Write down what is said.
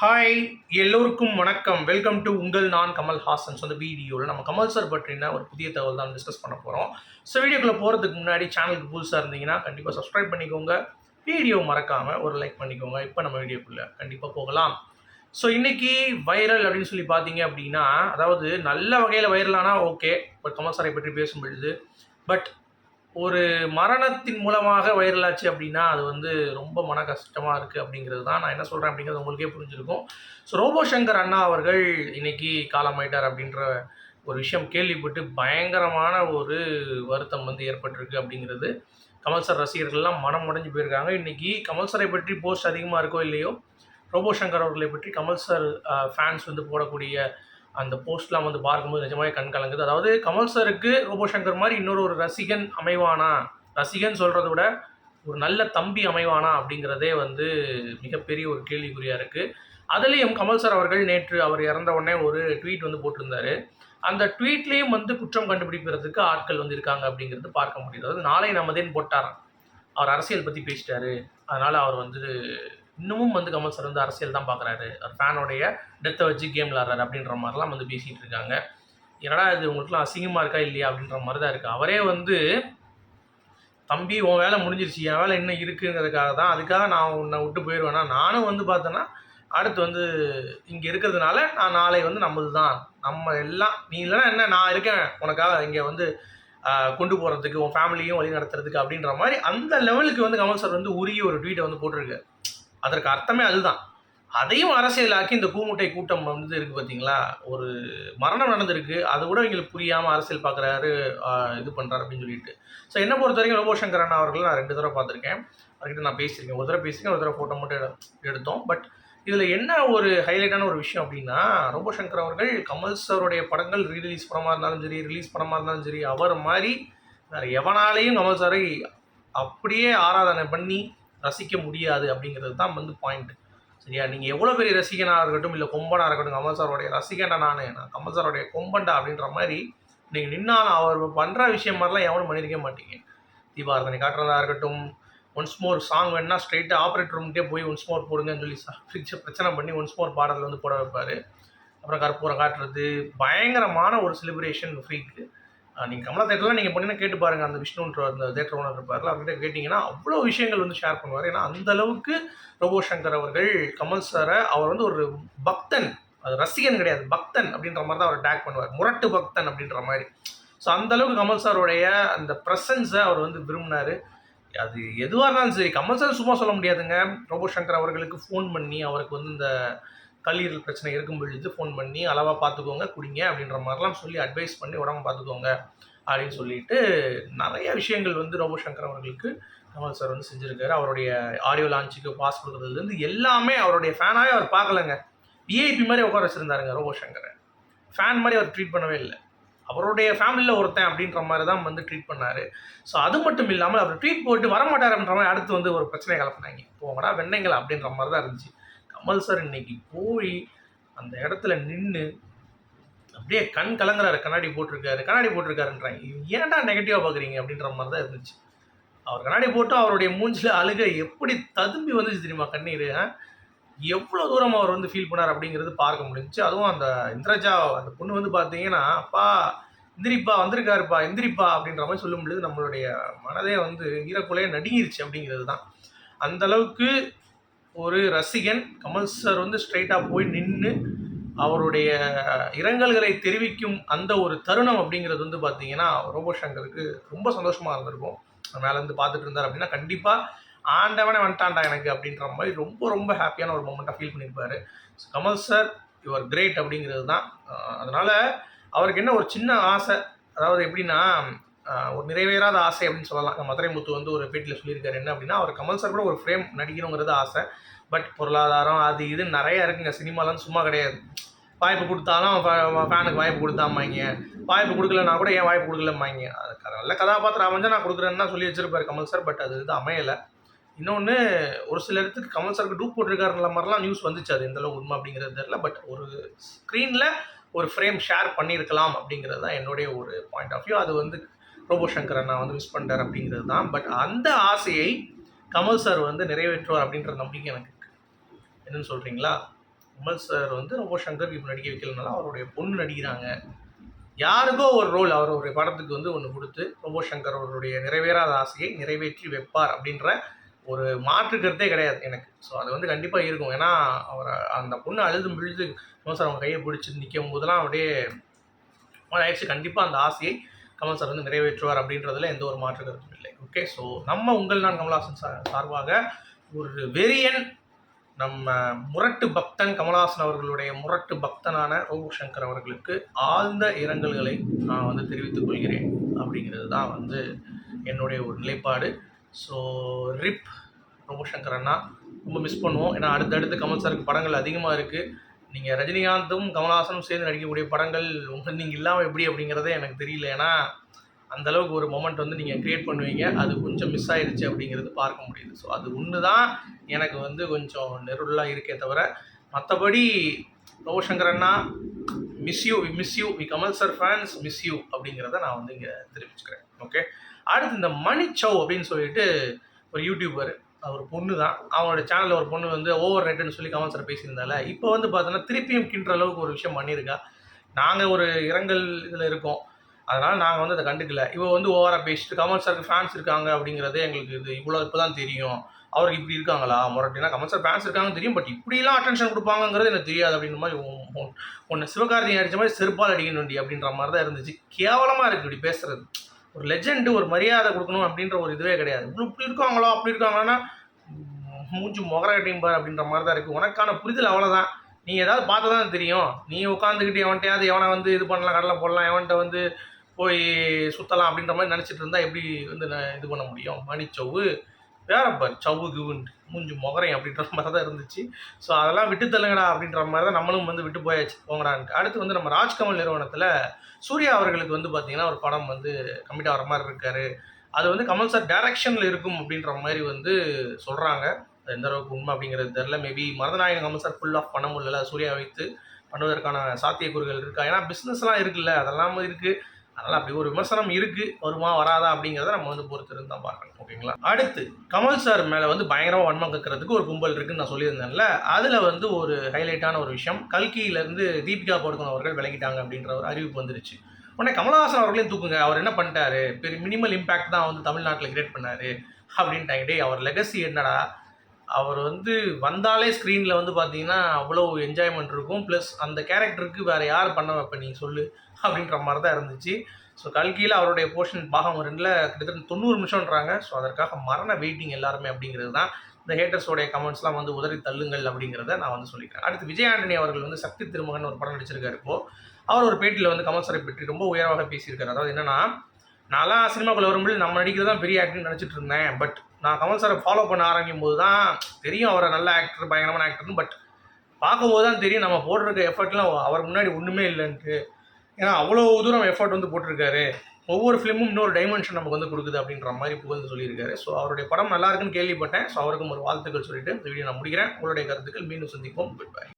Hi எல்லோருக்கும் வணக்கம். Welcome to உங்கள் நான் கமல் ஹாசன்ஸ் அந்த வீடியோவில் நம்ம கமல் சார் பற்றின ஒரு புதிய தகவல் தான் டிஸ்கஸ் பண்ண போகிறோம் ஸோ வீடியோக்குள்ளே போகிறதுக்கு முன்னாடி சேனலுக்கு புதுசாக இருந்தீங்கன்னா கண்டிப்பாக சப்ஸ்கிரைப் பண்ணிக்கோங்க. வீடியோ மறக்காமல் ஒரு லைக் பண்ணிக்கோங்க. இப்போ நம்ம வீடியோக்குள்ளே கண்டிப்பாக போகலாம். ஸோ இன்றைக்கி வைரல் அப்படின்னு சொல்லி பார்த்தீங்க அப்படின்னா அதாவது நல்ல வகையில் வைரலானால் ஓகே பட் கமல் சாரை பற்றி பேசும் பொழுது பட் ஒரு மரணத்தின் மூலமாக வைரலாச்சு அப்படின்னா அது வந்து ரொம்ப மன கஷ்டமாக இருக்குது அப்படிங்கிறது தான் நான் என்ன சொல்கிறேன் அப்படிங்கிறது உங்களுக்கே புரிஞ்சிருக்கும். ஸோ ரோபோ சங்கர் அண்ணா அவர்கள் இன்னைக்கு காலமாயிட்டார் அப்படின்ற ஒரு விஷயம் கேள்விப்பட்டு பயங்கரமான ஒரு வருத்தம் வந்து ஏற்பட்டிருக்கு அப்படிங்கிறது. கமல் சார் ரசிகர்கள்லாம் மனம் உடைஞ்சு போயிருக்காங்க. இன்றைக்கி கமல் சாரை பற்றி போஸ்ட் அதிகமாக இருக்கோ இல்லையோ? ரோபோ சங்கர் அவர்களை பற்றி கமல் சார் ஃபேன்ஸ் வந்து போடக்கூடிய அந்த போஸ்ட்லாம் வந்து பார்க்கும்போது நிஜமாவே கண் கலங்குது. அதாவது கமல் சருக்கு ரோபோ சங்கர் மாதிரி இன்னொரு ஒரு ரசிகன் அமைவானா? ரசிகன் சொல்கிறத விட ஒரு நல்ல தம்பி அமைவானா அப்படிங்கிறதே வந்து மிகப்பெரிய ஒரு கேள்விக்குறியாக இருக்குது அதுலேயும் கமல் சார் அவர்கள் நேற்று அவர் இறந்த உடனே ஒரு ட்வீட் வந்து போட்டிருந்தாரு. அந்த ட்வீட்லேயும் வந்து குற்றம் கண்டுபிடிக்கிறதுக்கு ஆட்கள் வந்து இருக்காங்க அப்படிங்கிறது பார்க்க முடியுது. அதாவது நாளை நமதேன்னு போட்டாராம். அவர் அரசியல் பற்றி பேசிட்டாரு. அதனால் அவர் வந்து இன்னமும் வந்து கமல் சார் வந்து அரசியல் தான் பார்க்குறாரு அவர் ஃபேனோடைய டெத்தை வச்சு கேம் விளாட்றாரு அப்படின்ற மாதிரிலாம் வந்து பேசிகிட்டு இருக்காங்க. என்னடா இது உங்களுக்குலாம் அசிங்கமாக இருக்கா இல்லையா அப்படின்ற மாதிரி தான் இருக்குது அவரே வந்து தம்பி உன் வேலை முடிஞ்சிருச்சு. என் வேலை இன்னும் இருக்குங்கிறதுக்காக தான். அதுக்காக நான் உன்னை விட்டு போயிடுவேன்னா நானும் வந்து பார்த்தேன்னா அடுத்து வந்து இங்கே இருக்கிறதுனால நான் நாளை வந்து நம்மளது தான் நம்ம எல்லாம் நீ இல்லைன்னா என்ன? நான் இருக்கேன். உனக்காக இங்கே வந்து கொண்டு போகிறதுக்கு உன் ஃபேமிலியும் வழி நடத்துறதுக்கு அப்படின்ற மாதிரி அந்த லெவலுக்கு வந்து கமல் சார் வந்து உரிய ஒரு ட்வீட்டை வந்து போட்டிருக்கு அதற்கு அர்த்தமே அதுதான். அதையும் அரசியலாக்கி இந்த கூமுட்டை கூட்டம் வந்து இருக்கு பார்த்தீங்களா ஒரு மரணம் நடந்திருக்கு. அதை கூட எங்களுக்கு புரியாமல் அரசியல் பார்க்குறாரு இது பண்ணுறாரு அப்படின்னு சொல்லிட்டு. ஸோ என்ன பொறுத்த வரைக்கும் லோபோஷங்கர் அண்ணா அவர்கள் நான் ரெண்டு தடவை பார்த்துருக்கேன். அவர்கிட்ட நான் பேசியிருக்கேன். ஒரு தடவை பேசியிருக்கேன் ஒரு தடவை ஃபோட்டோ மட்டும் எடுத்தோம். பட் இதில் என்ன ஒரு ஹைலைட்டான ஒரு விஷயம் அப்படின்னா ரோபோ சங்கர் அவர்கள் கமல் சாருடைய படங்கள் ரீரிலீஸ் படமாக இருந்தாலும் சரி ரிலீஸ் படமாக இருந்தாலும் சரி அவர் மாதிரி வேறு எவனாலேயும் கமல் சாரை அப்படியே ஆராதனை பண்ணி ரசிக்க முடியாது அப்படிங்கிறது தான் வந்து பாயிண்ட் சரியா? நீங்கள் எவ்வளோ பெரிய ரசிகனாக இருக்கட்டும் இல்லை கொம்பனாக இருக்கட்டும் கமல் சாரோடைய ரசிகன்டா நான் நான் கமல் சாரோடைய கொம்பண்டா அப்படின்ற மாதிரி நீங்கள் நின்னாலும் அவர் பண்ணுற விஷயம் மாதிரிலாம் எவனும் பண்ணியிருக்க மாட்டீங்க. தீபாரதனை காட்டுறதா இருக்கட்டும் ஒன்ஸ் மோர் சாங் வேணா ஸ்ட்ரெயிட்டாக ஆப்ரேட் ரூம்கிட்டே போய் ஒன்ஸ் மோர் போடுங்கன்னு சொல்லி ஃபிக்ஸ் பிரச்சனை பண்ணி ஒன்ஸ் மோர் பாடல் வந்து போட வைப்பார். அப்புறம் கற்பூரம் காட்டுறது பயங்கரமான ஒரு செலிப்ரேஷன் ஃப்ரீக்கு நீங்கள் கமலா தேட்டரில் நீங்கள் பண்ணினா கேட்டு பாருங்கள் அந்த விஷ்ணுன்ற அந்த தேட்டர் ஓனர் இருப்பார்ல அவர்கிட்ட கேட்டிங்கன்னா அவ்வளோ விஷயங்கள் வந்து ஷேர் பண்ணுவார். ஏன்னா அந்த அளவுக்கு ரோபோ சங்கர் அவர்கள் கமல் சாரை அவர் வந்து ஒரு பக்தன். அது ரசிகன் கிடையாது பக்தன் அப்படின்ற மாதிரி தான் அவர் டேக் பண்ணுவார். முரட்டு பக்தன் அப்படின்ற மாதிரி. ஸோ அந்தளவுக்கு கமல் சாருடைய அந்த ப்ரெசன்ஸை அவர் வந்து விரும்பினார். அது எதுவாக இருந்தாலும் சரி கமல் சார் சும்மா சொல்ல முடியாதுங்க. ரோபோ சங்கர் அவர்களுக்கு ஃபோன் பண்ணி அவருக்கு வந்து இந்த கல்லீரல் பிரச்சனை இருக்கும் பொழுது ஃபோன் பண்ணி அளவாக பார்த்துக்கோங்க குடிங்க அப்படின்ற மாதிரிலாம் சொல்லி அட்வைஸ் பண்ணி உடம்பு பார்த்துக்கோங்க அப்படின்னு சொல்லிட்டு நிறைய விஷயங்கள் வந்து ரோபோ சங்கர் அவர்களுக்கு கமல் சார் வந்து செஞ்சுருக்காரு. அவருடைய ஆடியோ லான்ச்சுக்கு பாஸ் கொடுக்குறதுலேருந்து எல்லாமே அவருடைய ஃபேனாகவே அவர் பார்க்கலங்க. விஐபி மாதிரி உட்கார வச்சுருந்தாருங்க ரோபோ சங்கரை ஃபேன் மாதிரி அவர் ட்ரீட் பண்ணவே இல்லை. அவருடைய ஃபேமிலியில் ஒருத்தன் அப்படின்ற மாதிரி தான் வந்து ட்ரீட் பண்ணார். ஸோ அது மட்டும் இல்லாமல் அவர் ட்ரீட் போட்டு வரமாட்டார் அப்படின்ற மாதிரி அடுத்து வந்து ஒரு பிரச்சனையை கலப்பினாங்க. போங்கடா வெண்ணைங்களா அப்படின்ற மாதிரி தான் இருந்துச்சு. கமல் சார் இன்னைக்கு போய் அந்த இடத்துல நின்று அப்படியே கண் கலங்குறாரு. கண்ணாடி போட்டிருக்காரு. கண்ணாடி போட்டிருக்காருன்றாங்க. ஏன்டா நெகட்டிவாக பார்க்குறீங்க அப்படின்ற மாதிரி தான் இருந்துச்சு. அவர் கண்ணாடி போட்டு அவருடைய மூஞ்சில் அழுக எப்படி ததும்பி வந்துச்சு தெரியுமா கண்ணீர்? எவ்வளோ தூரம் அவர் வந்து ஃபீல் பண்ணார் அப்படிங்கிறது பார்க்க முடிஞ்சுச்சு. அதுவும் அந்த இந்திரஜா அந்த பொண்ணு வந்து பார்த்தீங்கன்னா அப்பா எந்திரிப்பா வந்திருக்காருப்பா எந்திரிப்பா அப்படின்ற மாதிரி சொல்லும் பொழுது நம்மளுடைய மனதே வந்து ஈரக்குலையே நடுங்கிருச்சு அப்படிங்கிறது தான் அந்த அளவுக்கு ஒரு ரசிகன் கமல் சார் வந்து ஸ்ட்ரைட்டாக போய் நின்று அவருடைய இரங்கல்களை தெரிவிக்கும் அந்த ஒரு தருணம் அப்படிங்கிறது வந்து பார்த்தீங்கன்னா ரோபோ சங்கருக்கு ரொம்ப சந்தோஷமாக இருந்திருக்கும். மேலேருந்து பார்த்துட்டு இருந்தார் அப்படின்னா கண்டிப்பாக ஆண்டவனே வந்துட்டான்டா எனக்கு அப்படின்ற மாதிரி ரொம்ப ரொம்ப ஹாப்பியான ஒரு மூமெண்ட்டாக ஃபீல் பண்ணியிருப்பாரு கமல் சார் யுவர் கிரேட் அப்படிங்கிறது தான். அதனால் அவருக்கு என்ன ஒரு சின்ன ஆசை அதாவது எப்படின்னா ஒரு நிறைவேறாத ஆசை அப்படின்னு சொல்லலாம். மதுரை முத்து வந்து ஒரு பேட்டியில் சொல்லியிருக்காரு. என்ன அப்படின்னா அவர் கமல் சார் கூட ஒரு ஃப்ரேம் நடிக்கணுங்கிறது ஆசை. பட் பொருளாதாரம் அது இது நிறையா இருக்குங்க. சினிமாலாம் சும்மா கிடையாது. வாய்ப்பு கொடுத்தாலும் ஃபேனுக்கு வாய்ப்பு கொடுத்தாமாங்க வாய்ப்பு கொடுக்கலன்னா கூட ஏன் வாய்ப்பு கொடுக்கலம்மாங்க அது நல்ல கதாபாத்திரம் அமைஞ்சா நான் கொடுக்குறேன்னு தான் சொல்லி வச்சிருப்பாரு கமல் சார் பட் அது இது அமையலை. இன்னொன்று ஒரு சில இடத்துக்கு கமல் சாருக்கு டூப் போட்டிருக்காருன்ற மாதிரிலாம் நியூஸ் வந்துச்சு. அது எந்தளவு உண்மை அப்படிங்கிறது தெரியல. பட் ஒரு ஸ்க்ரீனில் ஒரு ஃப்ரேம் ஷேர் பண்ணியிருக்கலாம் அப்படிங்கிறது தான் என்னுடைய ஒரு பாயிண்ட் ஆஃப் வியூ அது வந்து ரோபோ சங்கரை நான் வந்து மிஸ் பண்ணிட்டார் அப்படிங்கிறது தான். பட் அந்த ஆசையை கமல் சார் வந்து நிறைவேற்றுவார் அப்படின்ற நம்பிக்கை எனக்கு இருக்குது என்னன்னு சொல்கிறீங்களா கமல் சார் வந்து ரொம்ப சங்கருக்கு இப்போ நடிக்க வைக்கலனால அவருடைய பொண்ணு நடிக்கிறாங்க. யாருக்கோ ஒரு ரோல் அவருடைய படத்துக்கு வந்து ஒன்று கொடுத்து ரோபோ சங்கர் அவருடைய நிறைவேறாத ஆசையை நிறைவேற்றி வைப்பார் அப்படின்ற ஒரு மாற்று கருத்தே கிடையாது எனக்கு. ஸோ அது வந்து கண்டிப்பாக இருக்கும். ஏன்னா அவர் அந்த பொண்ணு அழுது விழுது கமல் சார் அவங்க கையை பிடிச்சி நிற்கும் போதெல்லாம் அப்படியே ஆயிடுச்சு. கண்டிப்பாக அந்த ஆசையை கமல் சார் வந்து நிறைவேற்றுவார் அப்படின்றதுல எந்த ஒரு மாற்று கருத்தும் இல்லை. ஓகே ஸோ நம்ம உங்கள் நான் கமல்ஹாசன் சார் சார்பாக ஒரு வெறியன் நம்ம முரட்டு பக்தன் கமலஹாசன் அவர்களுடைய முரட்டு பக்தனான ரோபு சங்கர் அவர்களுக்கு ஆழ்ந்த இரங்கல்களை நான் வந்து தெரிவித்துக் கொள்கிறேன். அப்படிங்கிறது தான் வந்து என்னுடைய ஒரு நிலைப்பாடு. ஸோ ரிப் ரோபு சங்கர் அண்ணா ரொம்ப மிஸ் பண்ணுவோம். ஏன்னா அடுத்தடுத்து கமல் சாருக்கு படங்கள் அதிகமாக இருக்குது நீங்கள் ரஜினிகாந்தும் கமல்ஹாசனும் சேர்ந்து நடிக்கக்கூடிய படங்கள் உங்கள் நீங்கள் இல்லாமல் எப்படி அப்படிங்கிறதே எனக்கு தெரியல. ஏன்னா அந்த அளவுக்கு ஒரு மொமெண்ட் வந்து நீங்கள் க்ரியேட் பண்ணுவீங்க. அது கொஞ்சம் மிஸ் ஆயிடுச்சு அப்படிங்கிறது பார்க்க முடியுது. ஸோ அது ஒன்று தான் எனக்கு வந்து கொஞ்சம் நெருடலாக இருக்கே தவிர மற்றபடி ரோஷங்கர் miss you we miss you we Kamal sir fans miss you அப்படிங்கிறத நான் வந்து இங்கே தெரிவிச்சுக்கிறேன். ஓகே அடுத்து இந்த மணி சவ் அப்படின்னு சொல்லிட்டு ஒரு யூடியூபர் ஒரு பொண்ணு தான். அவங்களோட சேனலில் ஒரு பொண்ணு வந்து ஓவர் ரேட்டுன்னு சொல்லி கமல் சார் பேசியிருந்தால. இப்போ வந்து பார்த்தோன்னா திருப்பியும் கிண்டுற அளவுக்கு ஒரு விஷயம் பண்ணியிருக்கா. நாங்கள் ஒரு இரங்கல் இதில் இருக்கோம். அதனால் நாங்கள் வந்து அதை கண்டுக்கல. இவள் வந்து ஓவராக பேசிட்டு கமல் சாருக்கு ஃபேன்ஸ் இருக்காங்க அப்படிங்கிறதே எங்களுக்கு இது இவ்வளோ இப்போ தான் தெரியும். அவருக்கு இப்படி இருக்காங்களா? முரட்டினா கமல் சார் ஃபேன்ஸ் இருக்காங்கன்னு தெரியும். பட் இப்படிலாம் அட்டென்ஷன் கொடுப்பாங்கங்கிறது எனக்கு தெரியாது அப்படின்ற மாதிரி ஒன்று சிவகார்த்திகை அடித்த மாதிரி செருப்பால் அடிக்கணும் வேண்டி அப்படின்ற மாதிரி தான் இருந்துச்சு. கேவலமாக இருக்குது இப்படி பேசுகிறது ஒரு லெஜெண்டு ஒரு மரியாதை கொடுக்கணும் அப்படின்ற ஒரு இதுவே கிடையாது. இப்படி இப்படி இருக்காங்களோ அப்படி இருக்காங்களான்னா மூஞ்சி முகர கட்டியும் பார் அப்படின்ற மாதிரி தான் இருக்குது உனக்கான புரிதல் அவ்வளோதான் நீ ஏதாவது பார்த்தா தான் தெரியும். நீ உட்காந்துக்கிட்டு எவன்ட்டையாவது எவனை வந்து இது பண்ணலாம் கடலை போடலாம் எவன்கிட்ட வந்து போய் சுற்றலாம் அப்படின்ற மாதிரி நினச்சிட்டு இருந்தால் எப்படி வந்து இது பண்ண முடியும்? மணிச்சவ்வு வேறப்பார் சவு கிவுன்ட்டு மூஞ்சி முகரையும் அப்படின்ற மாதிரி தான் இருந்துச்சு. ஸோ அதெல்லாம் விட்டு தள்ளுங்கடா அப்படின்ற மாதிரி தான் நம்மளும் வந்து விட்டு போயாச்சு போங்கடான்ட்டு. அடுத்து வந்து நம்ம ராஜ்கமல் நிறுவனத்தில் சூர்யா அவர்களுக்கு வந்து பார்த்திங்கன்னா ஒரு படம் வந்து கம்மிட் ஆகிற மாதிரி இருக்காரு. அது வந்து கமல் சார் டைரக்ஷனில் இருக்கும் அப்படின்ற மாதிரி வந்து சொல்கிறாங்க அது எந்த அளவுக்கு உண்மை அப்படிங்கிறது தெரில maybe Marudhanayagam Kamal sir pull off பண்ண முடியல சூர்யா வைத்து பண்ணுவதற்கான சாத்தியக்கூறுகள் இருக்கா? ஏன்னா பிஸ்னஸ்லாம் இருக்குல்ல அதெல்லாம் இருக்குது அதனால் அப்படி ஒரு விமர்சனம் இருக்குது வருமா வராதா அப்படிங்கிறத நம்ம வந்து பொறுத்திருந்து தான் பார்க்கணும் ஓகேங்களா? அடுத்து கமல் சார் மேலே வந்து பயங்கரமாக வன்மம் கற்கிறதுக்கு ஒரு கும்பல் இருக்குன்னு நான் சொல்லியிருந்தேன்ல அதில் வந்து ஒரு ஹைலைட்டான ஒரு விஷயம் கல்கியிலேருந்து தீபிகா படுகோன் அவர்கள் விலகிட்டாங்க அப்படின்ற ஒரு அறிவிப்பு வந்துருச்சு. உடனே கமலஹாசன் அவர்களையும் தூக்குங்க அவர் என்ன பண்ணிட்டாரு பெரிய மினிமல் இம்பேக்ட் தான் வந்து தமிழ்நாட்டில் கிரியேட் பண்ணார் அப்படின்ட்டாங்க. டே அவர் லெகசி என்னடா? அவர் வந்து வந்தாலே ஸ்க்ரீனில் வந்து பார்த்தீங்கன்னா அவ்வளோ என்ஜாய்மெண்ட் இருக்கும். ப்ளஸ் அந்த கேரக்டருக்கு வேறு யார் பண்ண வைப்ப? நீ சொல்லு. அப்படின்ற மாதிரி தான் இருந்துச்சு. ஸோ கல்கியில் அவருடைய போர்ஷன் பாகம் ரெண்டில் கிட்டத்தட்ட தொண்ணூறு நிமிஷம்ன்றாங்க. ஸோ அதற்காக மரண வெயிட்டிங் எல்லாருமே அப்படிங்கிறது தான். இந்த ஹேட்டர்ஸோடைய கமெண்ட்ஸ்லாம் வந்து உதறி தள்ளுங்கள் அப்படிங்கிறத நான் வந்து சொல்லிக்கிறேன். அடுத்து விஜய் ஆண்டனி அவர்கள் வந்து சக்தி திருமகன் ஒரு படம் நடிச்சிருக்காரு இப்போ. அவர் ஒரு பேட்டியில் வந்து கமல்சரை பற்றி ரொம்ப உயர்வாக பேசியிருக்காரு. அதாவது என்னென்னா நான்லாம் சினிமாக்குள்ளே வரும்போது நம்ம நடிக்கிறது தான் பெரிய ஆக்டிங் நினச்சிட்டு இருந்தேன். பட் நான் கமல் சாரை ஃபாலோ பண்ண ஆரம்பிக்கும் போது தான் தெரியும் அவரை நல்ல ஆக்டர் பயங்கரமான ஆக்டர்னு பட் பார்க்கும்போது தான் தெரியும் நம்ம போட்டிருக்க எஃபர்ட்லாம் அவர் முன்னாடி ஒன்றுமே இல்லைன்ட்டு. ஏன்னா அவ்வளோ தூரம் எஃபர்ட் வந்து போட்டிருக்காரு. ஒவ்வொரு ஃபிலிமும் இன்னொரு டைமென்ஷன் நமக்கு வந்து கொடுக்குது அப்படின்ற மாதிரி புகழ்ந்து சொல்லியிருக்காரு. ஸோ அவருடைய படம் நல்லா இருக்குன்னு கேள்விப்பட்டேன். ஸோ அவருக்கும் ஒரு வாழ்த்துக்கள் சொல்லிட்டு இந்த வீடியோ நான் முடிக்கிறேன். உங்களுடைய கருத்துக்கள் மீண்டும் சந்திப்போம். Good bye